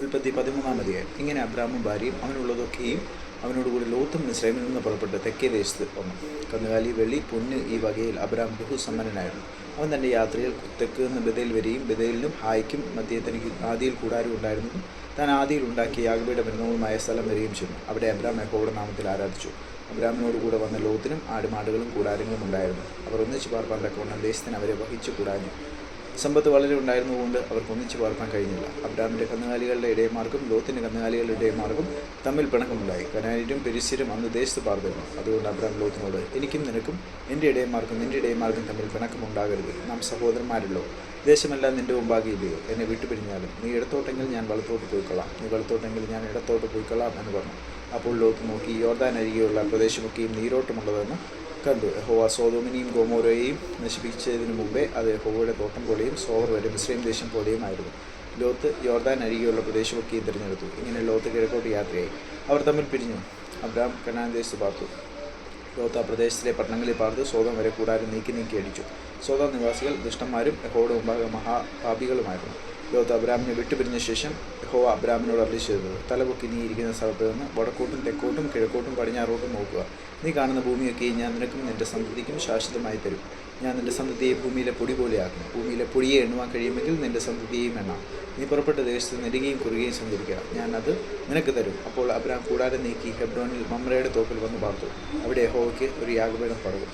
ഉൽപ്പത്തി പതിമൂന്നാം അധ്യായം ഇങ്ങനെ അബ്രാമും ഭാര്യയും അവനുള്ളതൊക്കെയും അവനോടുകൂടി ലോത്തും മിസ്രൈമിൽ നിന്ന് പുറപ്പെട്ട് തെക്കേ ദേശത്ത് വന്നു. കന്നുകാലി വെള്ളി പൊന്ന് ഈ വകയിൽ അബ്രാം ബഹുസമ്പന്നനായിരുന്നു അവൻ തന്റെ യാത്രയിൽ തെക്ക് നിന്ന് ബദയിൽ വരെയും ബദയിലിനും ഹായ്ക്കും മധ്യേ തനിക്ക് ആദിയിൽ കൂടാരം ഉണ്ടായിരുന്നു. താൻ ആദിയിൽ ഉണ്ടാക്കിയ യാഗബയുടെ മരുന്നവുമായ സ്ഥലം വരെയും ചെന്നു. അവിടെ അബ്രാം യഹോയുടെ നാമത്തിൽ ആരാധിച്ചു. അബ്രാമിനോട് കൂടെ വന്ന ലോത്തിനും ആടുമാടുകളും കൂടാരങ്ങളും ഉണ്ടായിരുന്നു. അവർ ഒന്നിച്ച് പാർപ്പാൻ തക്കവണ്ണം ദേശത്തിന് അവരെ വഹിച്ചു കൂടാഞ്ഞു. സമ്പത്ത് വളരെ ഉണ്ടായിരുന്നതുകൊണ്ട് അവർക്ക് ഒന്നിച്ചു പാർക്കാൻ കഴിഞ്ഞില്ല. അബ്രാമിന്റെ കന്നുകാലികളുടെ ഇടയമാർക്കും ലോത്തിന്റെ കന്നുകാലികളുടെ ഇടയമാർക്കും തമ്മിൽ പിണക്കമുണ്ടായി. കനാലിനും പെരിസ്യരും അന്ന് ദേശത്ത് പാർത്തിരുന്നു അതുകൊണ്ട് അബ്രാം ലോത്തിനോട് എനിക്കും നിനക്കും എന്റെ ഇടയമാർക്കും നിന്റെ ഇടയമാർക്കും തമ്മിൽ പിണക്കമുണ്ടാകരുത്. നാം സഹോദരന്മാരല്ലോ. ദേശമെല്ലാം നിന്റെ മുമ്പാകെ ഇല്ലയോ എന്നെ വിട്ടുപിരിഞ്ഞാലും നീ ഇടത്തോട്ടെങ്കിൽ ഞാൻ വളത്തോട്ട് പോയിക്കൊള്ളാം നീ വലത്തോട്ടെങ്കിൽ ഞാൻ ഇടത്തോട്ട് പോയിക്കൊള്ളാം എന്ന് പറഞ്ഞു. അപ്പോൾ ലോത്ത് നോക്കി യോർദാൻ അരികെയുള്ള പ്രദേശമൊക്കെയും നീരോട്ടമുള്ളതെന്ന് കണ്ടു. യഹോവ സോതോമിനെയും ഗോമോരയെയും നശിപ്പിച്ചതിന് മുമ്പേ അത് യഹോവയുടെ തോട്ടം പോലെയും സോവർ വരെ മുസ്ലിം ദേശം പോലെയും ആയിരുന്നു. ലോത്ത് യോർദാൻ അരികെയുള്ള പ്രദേശമൊക്കെയും തിരഞ്ഞെടുത്തു. ഇങ്ങനെ ലോത്ത് കിഴക്കോട്ട് യാത്രയായി. അവർ തമ്മിൽ പിരിഞ്ഞു. അബ്രാം കനാൻ ദേശത്ത് പാർത്തു. ലോത്ത് പ്രദേശത്തിലെ പട്ടണങ്ങളിൽ പാർത്ത് സ്വതം വരെ കൂടാരം നീക്കി നീക്കി അടിച്ചു. സ്വതം നിവാസികൾ ദുഷ്ടന്മാരും യഹോയുടെ മുമ്പാകെ മഹാപാപികളുമായിരുന്നു. ലോത്ത അബ്രാമിനെ വിട്ടുപിരിഞ്ഞ ശേഷം യഹോവ അബ്രാമിനോട് അറി ചെയ്തത് തലപൊക്കി നീ ഇരിക്കുന്ന സ്ഥലത്ത് നിന്ന് വടക്കോട്ടും തെക്കോട്ടും കിഴക്കോട്ടും പടിഞ്ഞാറോട്ടും നോക്കുക. നീ കാണുന്ന ഭൂമിയൊക്കെ ഞാൻ നിനക്കും നിന്റെ സന്തതിക്കും ശാശ്വതമായി തരും. ഞാൻ നിന്റെ സന്തതിയെ ഭൂമിയിലെ പൊടി പോലെയാക്കും ഭൂമിയിലെ പൊടിയെ എണ്ണുവാൻ കഴിയുമെങ്കിൽ നിന്റെ സന്തതിയെയും എണ്ണാം. നീ പുറപ്പെട്ട ദേശത്ത് നെടുകയും കുറുകയും സഞ്ചരിക്കുക ഞാൻ അത് നിനക്ക് തരും. അപ്പോൾ അബ്രാം കൂടാരം നീക്കി ഹെബ്രോനിൽ മമ്രയുടെ തോപ്പിൽ വന്ന് പാർത്തു. അവിടെ ഹോവയ്ക്ക് ഒരു യാഗപീഠം പടകും